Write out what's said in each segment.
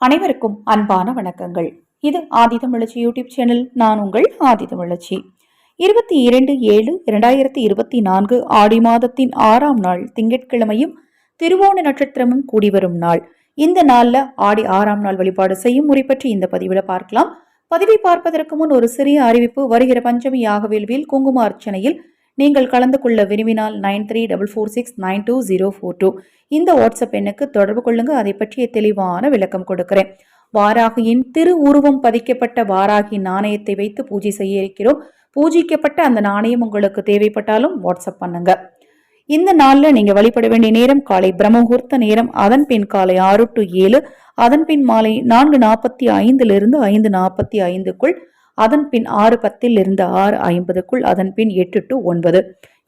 அனைவருக்கும் அன்பான வணக்கங்கள். இது ஆதிதமிழச்சி யூடியூப் சேனல் நான் உங்கள் ஆதிதமிழச்சி. இருபத்தி இரண்டு ஏழு இரண்டாயிரத்தி இருபத்தி நான்கு ஆடி மாதத்தின் ஆறாம் நாள் திங்கட்கிழமையும் திருவோண நட்சத்திரமும் கூடி வரும் நாள். இந்த நாளில் ஆடி ஆறாம் நாள் வழிபாடு செய்யும் முறை பற்றி இந்த பதிவில் பார்க்கலாம். பதிவை பார்ப்பதற்கு முன் ஒரு சிறிய அறிவிப்பு. வருகிற பஞ்சமி யாகவேல்வில் குங்கும அர்ச்சனையில் நீங்கள் கலந்து கொள்ள விரும்பினால் nine three double four six nine two zero four two. இந்த வாட்ஸ்அப் எண்ணுக்கு தொடர்பு கொள்ளுங்க. அதை பற்றிய தெளிவான விளக்கம் கொடுக்கிறேன். வாராகியின் திரு உருவம் பதிக்கப்பட்ட வாராகி நாணயத்தை வைத்து பூஜை செய்ய இருக்கிறோம். பூஜிக்கப்பட்ட அந்த நாணயம் உங்களுக்கு தேவைப்பட்டாலும் வாட்ஸ்அப் பண்ணுங்க. இந்த நாளில் நீங்கள் வழிபட வேண்டிய நேரம் காலை பிரம்மமுகூர்த்த நேரம் அதன் பின் காலை ஆறு டு ஏழு அதன் பின் மாலை நான்கு நாற்பத்தி ஐந்திலிருந்து ஐந்து நாற்பத்தி ஐந்துக்குள் அதன் பின் ஆறு பத்தில் இருந்து ஆறு ஐம்பதுக்குள் அதன் பின் எட்டு டு ஒன்பது.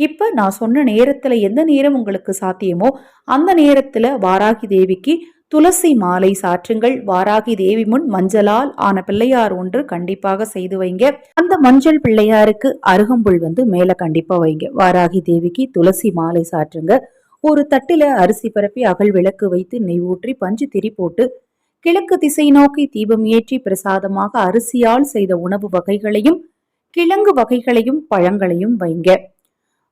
இப்போ நான் சொன்ன நேரத்தில் எந்த நேரம் உங்களுக்கு சாத்தியமோ அந்த நேரத்தில் வாராகி தேவிக்கு துளசி மாலை சாற்றுங்கள். வாராகி தேவி முன் மஞ்சளால் ஆன பிள்ளையார் ஒன்று கண்டிப்பாக செய்து வைங்க. அந்த மஞ்சள் பிள்ளையாருக்கு அருகம்புல் வந்து மேலே கண்டிப்பாக வைங்க. வாராகி தேவிக்கு துளசி மாலை சாற்றுங்க. ஒரு தட்டில அரிசி பரப்பி அகல் விளக்கு வைத்து நெய் ஊற்றி பஞ்சு திரி போட்டு கிழக்கு திசை நோக்கி தீபம் ஏற்றி பிரசாதமாக அரிசியால் செய்த உணவு வகைகளையும் கிழங்கு வகைகளையும் பழங்களையும் வைங்க.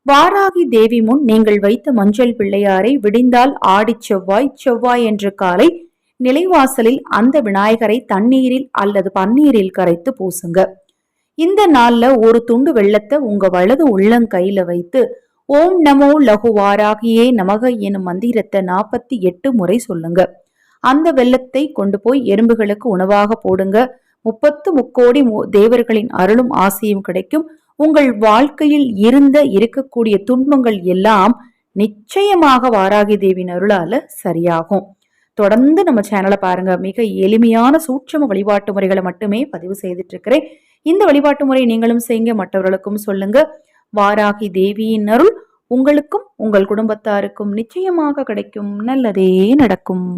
வாராகி தேவி முன் நீங்கள் வைத்த மஞ்சள் பிள்ளையாரை விடிந்தால் ஆடி செவ்வாய் செவ்வாய் என்று காலை நிலைவாசலில் அந்த விநாயகரை தண்ணீரில் அல்லது பன்னீரில் கரைத்து பூசுங்க. இந்த நாள்ல ஒரு துண்டு வெள்ளத்தை உங்க வலது உள்ளங்கையில வைத்து ஓம் நமோ லகு வாராகியே நமக எனும் மந்திரத்தை நாற்பத்தி எட்டு முறை சொல்லுங்க. அந்த வெள்ளத்தை கொண்டு போய் எறும்புகளுக்கு உணவாக போடுங்க. முப்பத்து முக்கோடி தேவர்களின் அருளும் ஆசையும் கிடைக்கும். உங்கள் வாழ்க்கையில் இருந்த இருக்கக்கூடிய துன்பங்கள் எல்லாம் நிச்சயமாக வாராகி தேவியின் அருளால சரியாகும். தொடர்ந்து நம்ம சேனலை பாருங்க. மிக எளிமையான சூட்சம வழிபாட்டு முறைகளை மட்டுமே பதிவு செய்துட்டு இருக்கிறேன் இந்த வழிபாட்டு முறை நீங்களும் செய்யுங்க. மற்றவர்களுக்கும் சொல்லுங்க. வாராகி தேவியின் அருள் உங்களுக்கும் உங்கள் குடும்பத்தாருக்கும் நிச்சயமாக கிடைக்கும். நல்லதே நடக்கும்.